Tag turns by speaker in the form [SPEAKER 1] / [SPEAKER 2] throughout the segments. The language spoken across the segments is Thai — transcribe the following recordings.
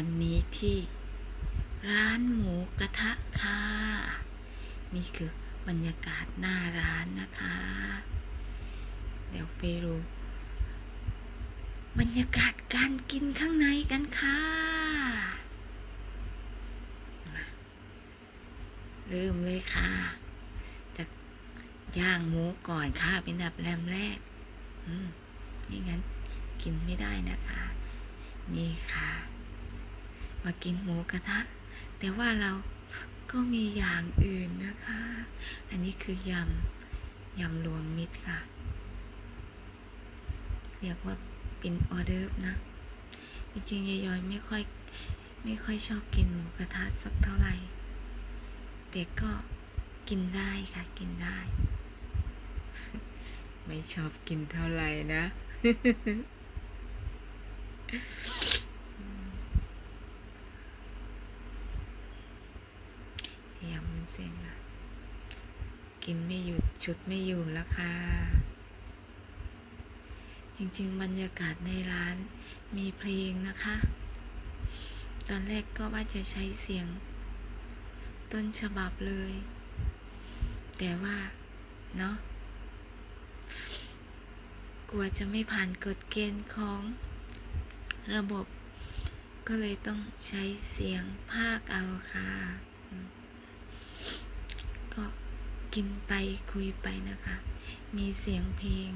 [SPEAKER 1] วันนี้ที่ร้านหมูกระทะค่ะ นี่คือบรรยากาศหน้าร้านนะคะ เดี๋ยวไปดูบรรยากาศการกินข้างในกันค่ะ เริ่มเลยค่ะจากย่างหมูก่อนค่ะเป็นอันดับแรมแรก อืมไม่งั้นกินไม่ได้นะคะ นี่ค่ะ มากินหมูกระทะ แต่ว่าเราก็มีอย่างอื่นนะคะ อันนี้คือยำ ยำรวมมิตรค่ะ เรียกว่าเป็นออเดอร์นะ จริงๆยายอยไม่ค่อยไม่ค่อยชอบกินหมูกระทะสักเท่าไหร่ แต่ก็กินได้ค่ะ กินได้ ไม่ชอบกินเท่าไหร่นะ เส้นค่ะกินไม่หยุดชุดไม่อยู่แล้วค่ะ จริงๆ บรรยากาศในร้านมีเพลงนะคะ ตอนแรกก็ว่าจะใช้เสียง ต้นฉบับเลย แต่ว่า เนาะกลัวจะไม่ผ่านกฎเกณฑ์ของระบบก็เลยต้องใช้เสียงภาคเอาค่ะ ก็กินไปคุยไปนะคะ มีเสียงเพลง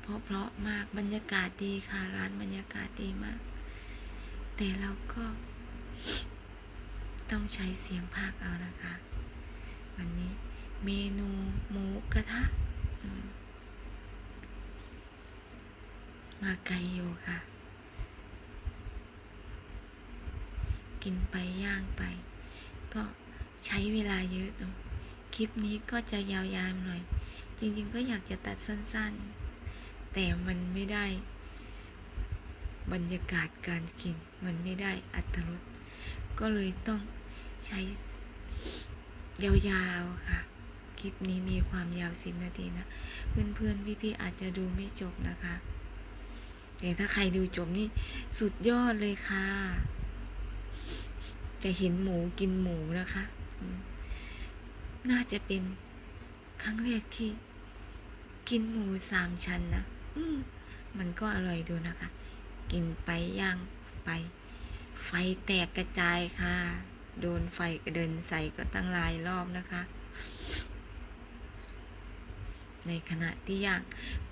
[SPEAKER 1] เพราะเพราะมากบรรยากาศดีค่ะร้านบรรยากาศดีมาก แต่เราก็ ต้องใช้เสียงภาคเอานะคะ วันนี้เมนูหมูกระทะมาไกลอยู่ค่ะ กินไปย่างไป ก็ใช้เวลาเยอะเนอะ คลิปนี้ก็จะยาวๆหน่อย จริงๆก็อยากจะตัดสั้นๆ แต่มันไม่ได้ บรรยากาศการกิน มันไม่ได้อัตรสก็เลยต้องใช้ยาวๆค่ะ คลิปนี้มีความยาวสิบนาทีนะ เพื่อนๆ พี่ๆ อาจจะดูไม่จบนะคะ แต่ถ้าใครดูจบนี่สุดยอดเลยค่ะ จะเห็นหมูกินหมูนะคะ น่าจะเป็นครั้งแรกที่ กินหมูสามชั้นนะอืมมันก็อร่อยดูนะคะ กินไปย่างไป ไฟแตกกระจายค่ะ โดนไฟกระเด็นใส่ก็ตั้งหลายรอบนะคะ ในขณะที่ย่าง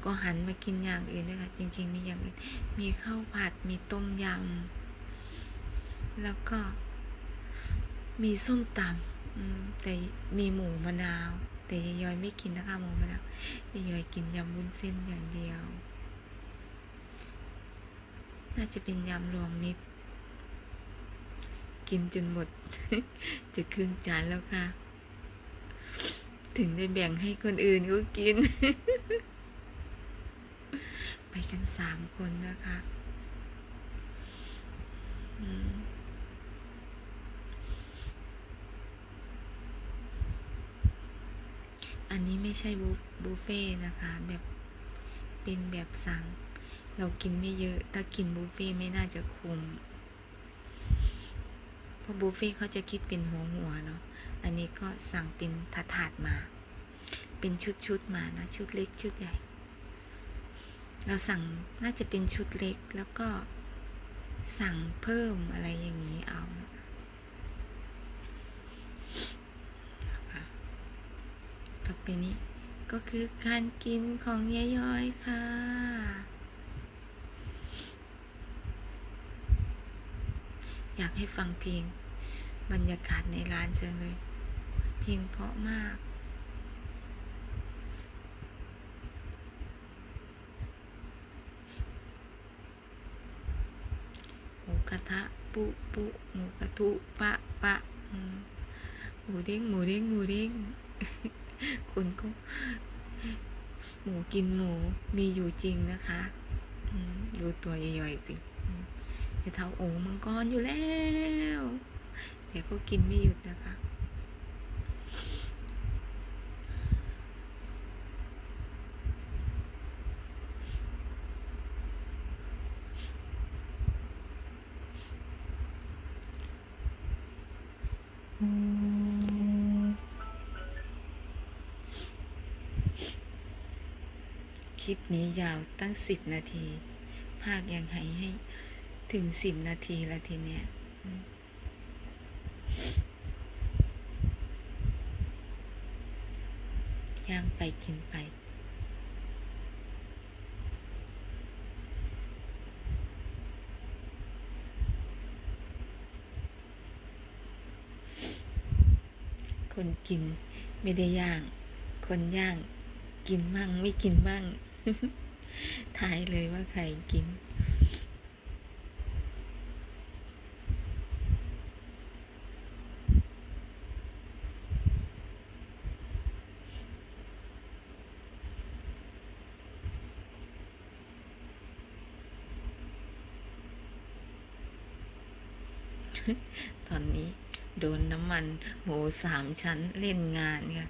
[SPEAKER 1] ก็หันมากินอย่างอื่นนะคะจริง ๆ มีอย่างอื่น มีข้าวผัด มีต้มยำ แล้วก็มีส้มตำ แต่มีหมูมะนาว แต่ยายยอยไม่กินนะคะหมูมะนาวยายยอยกินยำวุ้นเส้นอย่างเดียว น่าจะเป็นยำรวมมิตร กินจนหมด จะครึ่งจานแล้วค่ะ ถึงได้แบ่งให้คนอื่นเขากิน ไปกันสามคนนะคะ อืม อันนี้ไม่ใช่บุฟเฟ่ต์นะคะ แบบเป็นแบบสั่ง เรากินไม่เยอะถ้ากินบุฟเฟ่ต์ไม่น่าจะคุ้มเพราะบุฟเฟ่ต์เขาจะคิดเป็นหัวหัวๆเนาะอันนี้ก็สั่งเป็นถาดถาดมา เป็นชุดชุดๆมานะ ชุดเล็กชุดใหญ่ เราสั่งน่าจะเป็นชุดเล็กแล้วก็สั่งเพิ่มอะไรอย่างนี้เอานะคะต่อไปนี้ ก็คือการกินของยายย้อยค่ะ อยากให้ฟังเพลง บรรยากาศในร้านจังเลย เพลงเพราะมากหมูกระทะ ปุปุหมูกระทุปะปะหมูเด้งหมูเด้งหมูเด้ง คนก็ หมูกินหมูมีอยู่จริงนะคะดูตัวย่อยๆสิจะเท่าโอ่งมังกรอยู่แล้วแต่ก็กินไม่หยุดนะคะอ คลิปนี้ยาวตั้งสิบนาที ภาคยังให้ให้ถึงสิบนาทีละทีเนี้ยย่างไปกินไปคนกินไม่ได้ย่าง คนย่าง กินมั่งไม่กินมั่ง ทายเลยว่าใครกิน ตอนนี้โดนน้ำมันหมูสามชั้นเล่นงานค่ะ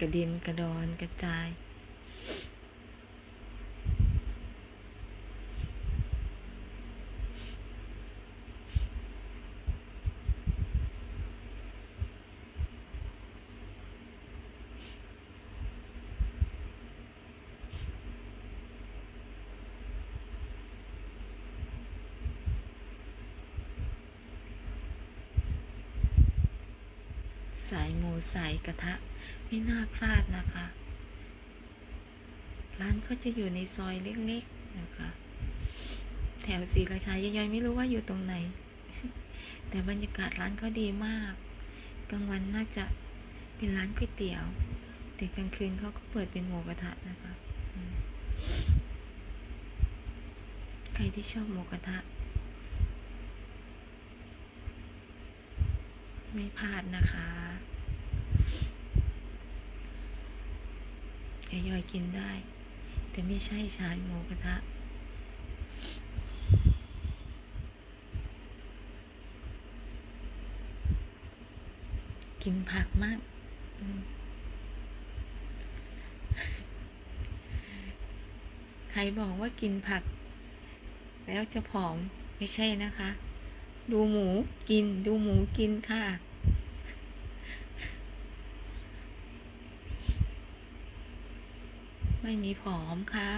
[SPEAKER 1] กระเด็นกระดอนกระจาย สายหมูสายกระทะ ไม่น่าพลาดนะคะ ร้านก็จะอยู่ในซอยเล็กๆนะคะ แถวศรีราชาย่อยๆไม่รู้ว่าอยู่ตรงไหน แต่บรรยากาศร้านก็ดีมาก กลางวันน่าจะเป็นร้านก๋วยเตี๋ยว แต่กลางคืนเขาก็เปิดเป็นหมูกระทะนะคะ ใครที่ชอบหมูกระทะไม่พลาดนะคะ ย่อยกินได้ แต่ไม่ใช่ชายหมูกระทะกินผักมากมใครบอกว่ากินผัก แล้วจะผอมไม่ใช่นะคะ ดูหมูกินดูหมูกินค่ะ ไม่มีผอมค่ะ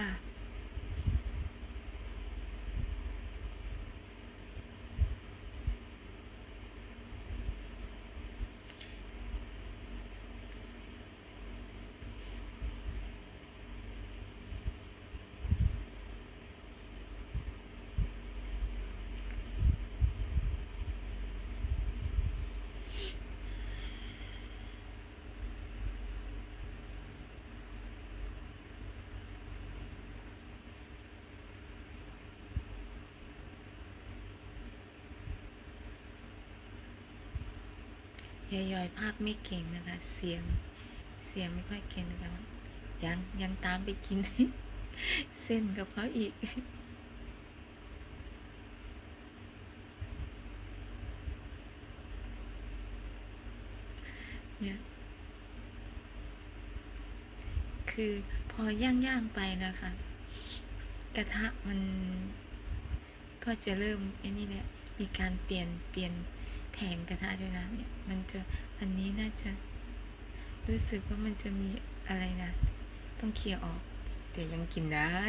[SPEAKER 1] ยายอยภาคไม่เก่งนะคะ เสียงเสียงไม่ค่อยเก่งนะคะยังยังตามไปกิน เส้นกับเขาอีกเนี่ยคือพอย่างๆไปนะคะ กระทะมันก็จะเริ่มไอ้นี่แหละมีการเปลี่ยนเปลี่ยน แผงกระทะด้วยนะเนี่ยมันจะอันนี้น่าจะรู้สึกว่ามันจะมีอะไรนะ ต้องเคลียร์ออก แต่ยังกินได้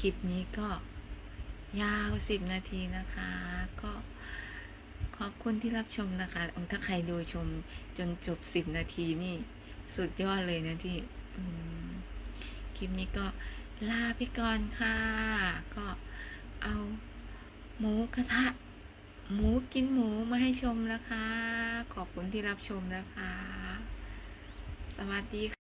[SPEAKER 1] คลิปนี้ก็ยาวสิบนาทีนะคะ ก็ขอบคุณที่รับชมนะคะถ้าใครดูชมจนจบสิบนาทีนี่ สุดยอดเลยนะที่คลิปนี้ก็ลาไปก่อนค่ะ ก็เอาหมูกระทะ หมูกินหมูมาให้ชมนะคะ ขอบคุณที่รับชมนะคะ สวัสดีค่ะ